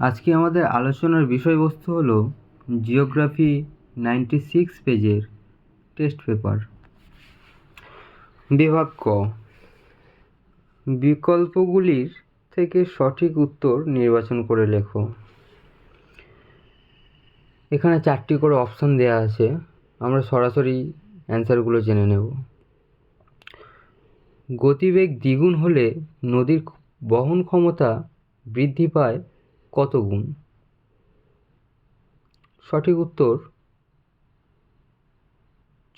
আজকে আমাদের আলোচনার বিষয়বস্তু হলো জিওগ্রাফি নাইনটি সিক্স পেজের টেস্ট পেপার। বিভাগ ক। বিকল্পগুলির থেকে সঠিক উত্তর নির্বাচন করে লেখো। এখানে চারটি করে অপশান দেওয়া আছে, আমরা সরাসরি অ্যান্সারগুলো জেনে নেব। গতিবেগ দ্বিগুণ হলে নদীর বহন ক্ষমতা বৃদ্ধি পায় কত গুণ? সঠিক উত্তর,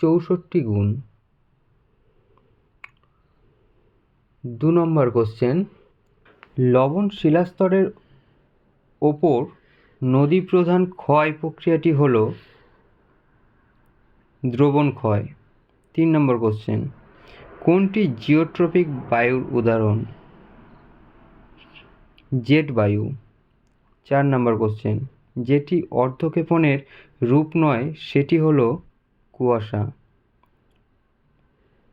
চৌষট্টি গুণ। দু নম্বর কোশ্চেন লবণ শিলাস্তরের ওপর নদী প্রধান ক্ষয় প্রক্রিয়াটি হল দ্রবণ ক্ষয়। তিন নম্বর কোশ্চেন কোনটি জিওট্রপিক বায়ুর উদাহরণ? জেট বায়ু। চার নম্বর কোশ্চেন যেটি অর্ধক্ষেপণের রূপ নয়, সেটি হলো কুয়াশা।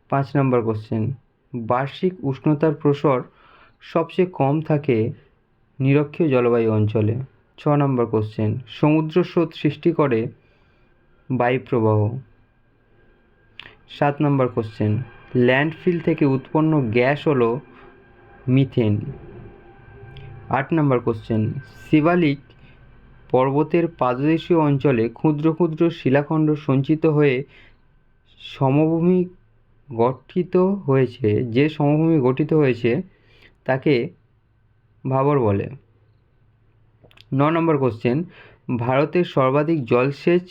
পাঁচ নম্বর কোশ্চেন বার্ষিক উষ্ণতার প্রসর সবচেয়ে কম থাকে নিরক্ষীয় জলবায়ু অঞ্চলে। ছ নম্বর কোশ্চেন সমুদ্র স্রোত সৃষ্টি করে বায়ুপ্রবাহ সাত নম্বর কোশ্চেন ল্যান্ডফিল থেকে উৎপন্ন গ্যাস হলো মিথেন। আট নম্বর কোশ্চেন শিবালিক পর্বতের পাদদেশীয় অঞ্চলে ক্ষুদ্র ক্ষুদ্র শিলাখণ্ড সঞ্চিত হয়ে সমভূমি গঠিত হয়েছে, যে সমভূমি গঠিত হয়েছে তাকে ভাবর বলে। ন নম্বর কোশ্চেন ভারতের সর্বাধিক জলসেচ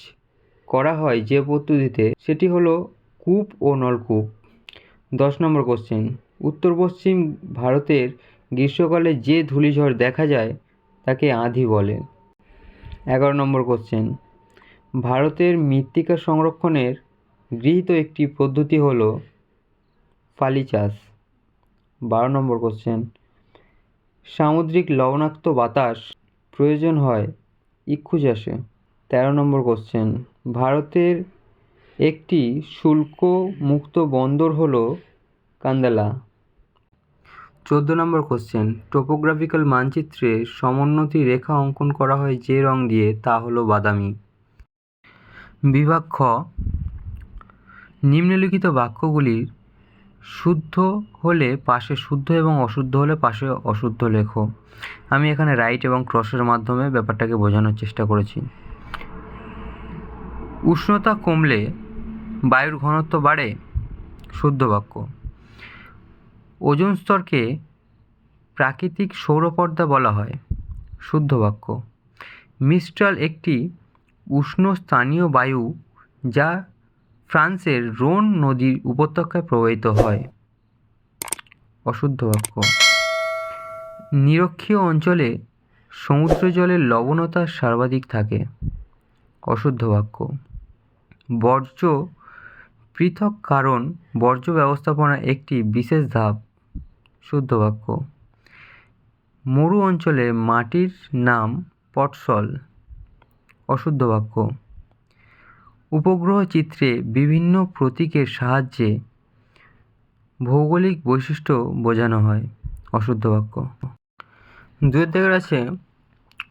করা হয় যে পদ্ধতিতে? সেটি হলো কূপ ও নলকূপ। দশ নম্বর কোশ্চেন উত্তর পশ্চিম ভারতের গ্রীষ্মকালে যে ধূলিঝড় দেখা যায়, তাকে আঁধি বলে। এগারো নম্বর কোশ্চেন ভারতের মৃত্তিকা সংরক্ষণের গৃহীত একটি পদ্ধতি হল ফালি চাষ। বারো নম্বর কোশ্চেন সামুদ্রিক লবণাক্ত বাতাস প্রয়োজন হয় ইক্ষু চাষে। তেরো নম্বর কোশ্চেন ভারতের একটি শুল্ক মুক্ত বন্দর হল কান্দালা। চোদ্দ নম্বর কোশ্চেন টোপোগ্রাফিক্যাল মানচিত্রে সমোন্নতি রেখা অঙ্কন করা হয় যে রং দিয়ে, তা হলো বাদামি। বিভাগ খ, নিম্নলিখিত বাক্যগুলির শুদ্ধ হলে পাশে শুদ্ধ এবং অশুদ্ধ হলে পাশে অশুদ্ধ লেখো। আমি এখানে রাইট এবং ক্রসের মাধ্যমে ব্যাপারটাকে বোঝানোর চেষ্টা করেছি। উষ্ণতা কমলে বায়ুর ঘনত্ব বাড়ে, শুদ্ধ বাক্য। ওজোন স্তরকে প্রাকৃতিক সৌরপর্দা বলা হয়। শুদ্ধ বাক্য। মিস্ট্রাল একটি উষ্ণ স্থানীয় বায়ু যা ফ্রান্সের রোন নদীর উপত্যকায় প্রবাহিত হয়। অশুদ্ধ বাক্য। নিরক্ষীয় অঞ্চলে সমুদ্র জলের লবণতা সর্বাধিক থাকে। অশুদ্ধ বাক্য। বর্জ্য পৃথক কারণ বর্জ্য ব্যবস্থাপনা একটি বিশেষ ধাপ, শুদ্ধ বাক্য। মরু অঞ্চলে মাটির নাম পটসল অশুদ্ধ বাক্য। উপগ্রহ চিত্রে বিভিন্ন প্রতীকের সাহায্যে ভৌগোলিক বৈশিষ্ট্য বোঝানো হয়, অশুদ্ধ বাক্য। দুয়ের দিকের আছে,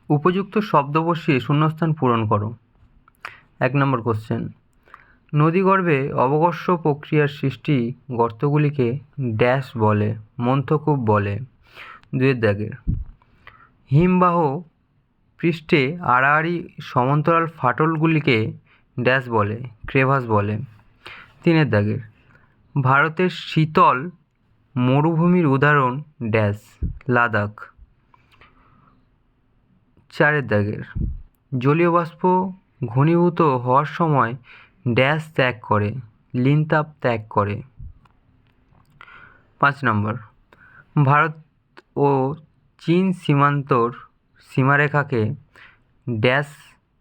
উপযুক্ত শব্দ বসিয়ে শূন্যস্থান পূরণ করো। এক নম্বর কোশ্চেন নদীগর্ভে অবকর্ষ প্রক্রিয়ার সৃষ্টি গর্তগুলিকে ড্যাশ বলে, মন্থকূপ বলে। দুয়ের দাগের হিমবাহ পৃষ্ঠে আড়াআড়ি সমান্তরাল ফাটলগুলিকে ড্যাশ বলে, ক্রেভাস বলে। তিনের দাগের ভারতের শীতল মরুভূমির উদাহরণ ড্যাশ, লাদাখ। চারের দাগের জলীয় বাষ্প ঘনীভূত হওয়ার সময় ড্যাশ ত্যাগ করে, লিনতাপ ত্যাগ করে। পাঁচ নম্বর, ভারত ও চীন সীমান্তর সীমারেখাকে ড্যাশ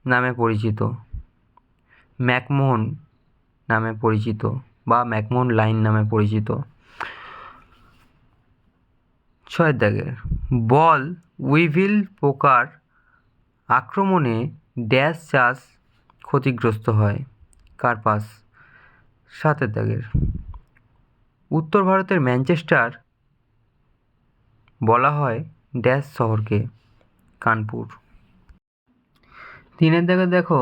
নামে পরিচিত, ম্যাকমোহন নামে পরিচিত বা ম্যাকমোহন লাইন নামে পরিচিত। ছয় দাগের বল উইভিল পোকার আক্রমণে ড্যাশ চাষ ক্ষতিগ্রস্ত হয়। কার্পাস সাতের দাগের। উত্তর ভারতের ম্যানচেস্টার বলা হয় ড্যাশ শহরকে, কানপুর। তিনের দাগে দেখো,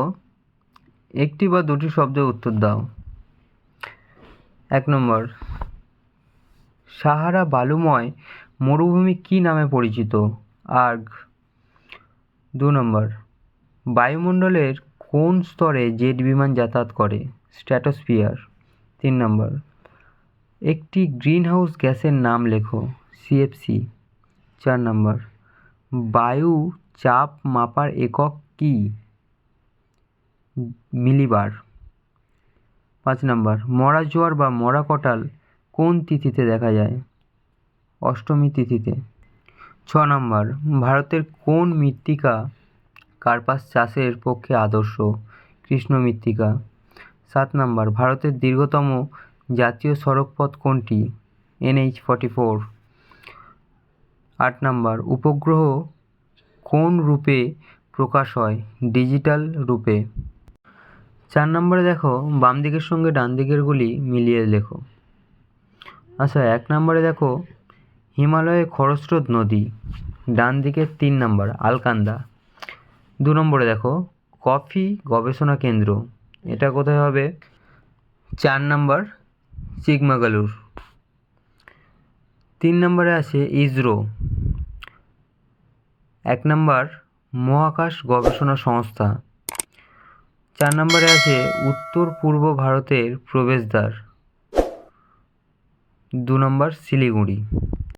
একটি বা দুটি শব্দের উত্তর দাও। এক নম্বর, সাহারা বালুময় মরুভূমি কী নামে পরিচিত? আর্গ। দু নম্বর, বায়ুমণ্ডলের কোন স্তরে জেট বিমান যাতায়াত করে? স্ট্র্যাটোস্ফিয়ার। তিন নম্বর। একটি গ্রিনহাউস গ্যাসের নাম লেখো সিএফসি চার নম্বর। বায়ু চাপ মাপার একক কি? মিলিবার। পাঁচ নম্বর। মরা জোয়ার বা মরা কটাল কোন তিথিতে দেখা যায়? অষ্টমী তিথিতে। ছ নম্বর। ভারতের কোন মৃত্তিকা কার্পাস চাষের পক্ষে আদর্শ। কৃষ্ণ মৃত্তিকা। সাত নম্বর, ভারতের দীর্ঘতম জাতীয় সড়কপথ কোনটি? NH forty four. আট নম্বর, উপগ্রহ কোন রূপে প্রকাশ হয়? ডিজিটাল রূপে। চার নম্বরে দেখো, বাম দিকের সঙ্গে ডান দিকেরগুলি মিলিয়ে লেখো। আচ্ছা এক নম্বরে দেখো, হিমালয়ে খরস্রোত নদী। ডান দিকের তিন নম্বর, আলকান্দা। দু নম্বরে দেখো, কফি গবেষণা কেন্দ্র। এটা কোথায় হবে? চার নম্বর চিকমাগালুর তিন নম্বরে আছে ইসরো। এক নম্বর মহাকাশ গবেষণা সংস্থা। চার নম্বরে আছে উত্তর পূর্ব ভারতের প্রবেশদ্বার। দু নম্বর শিলিগুড়ি।